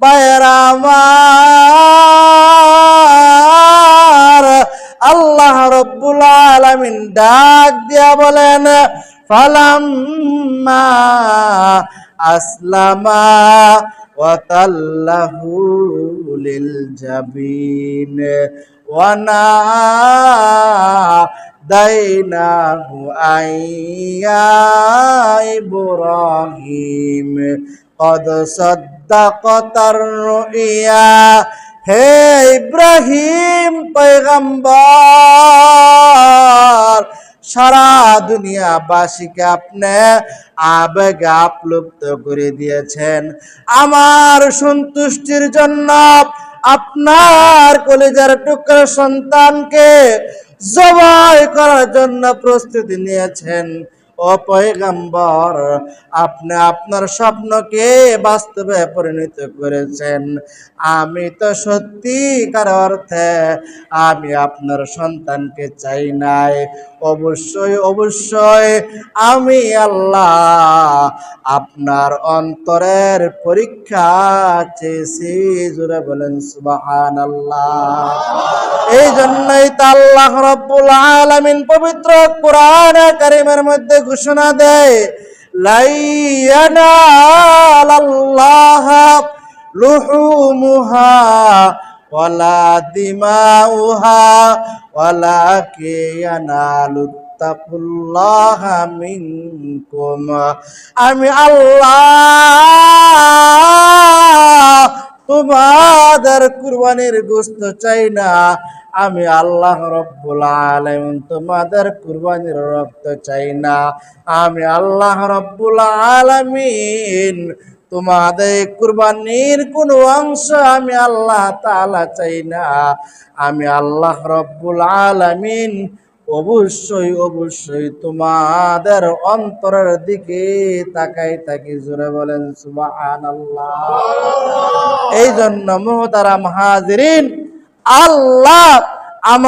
বাইরামার আল্লাহ রব্বুল আলমিন ডাক দিয়া বলেন, ফালাম্মা আসলামা ওয়াতাল্লাহু লিল জাবিন ওয়ানা দাইনাহু আইয়া ইব্রাহিম কদ সদ্দাকতার রুইয়া হে ইব্রাহিম পৈগম্বর সারা দুনিয়াবাসীকে আপনি আবেগে আপ্লুপ্ত করে দিয়েছেন। আমার সন্তুষ্টির জন্য আপনার কলেজের টুকরো সন্তানকে জবাই করার জন্য প্রস্তুতি নিয়েছেন। ও পয়গম্বর, আপনি আপনার স্বপ্নকে বাস্তবে পরিণত করেছেন। আমি তো সত্যিকার অর্থে আমি আপনার সন্তানকে চাই নাই। অবশ্যই অবশ্যই আমি আল্লাহ আপনার অন্তরের পরীক্ষা চেয়েছি। জুড়ে বলেন সুবাহান আল্লাহ এই জন্যই তো আল্লাহ রব্বুল আলামিন পবিত্র কোরআন কারিমের মধ্যে ঘোষণা দেয় লুহুমুহা ওয়ালা দিমাউহা তাকুল্লাহ মিনকুম। আমি আল্লাহ তোমাদের কুরবানির গোস্ত চাই না আমি আল্লাহ রব্বুল আলামিন তোমাদের কুরবানির রক্ত চাই না। আমি আল্লাহ রব্বুল আলামিন তোমাদের কুরবানির কোন অংশ আমি আল্লাহ তাআলা চাই না। আমি আল্লাহ রব্বুল আলামিন অবশ্যই অবশ্যই তোমাদের অন্তরের দিকে তাকাই তাকি জোরে বলেন সুবহানাল্লাহ। এই জন্য মোহতারাম হাজিরিন আল্লাহ আমার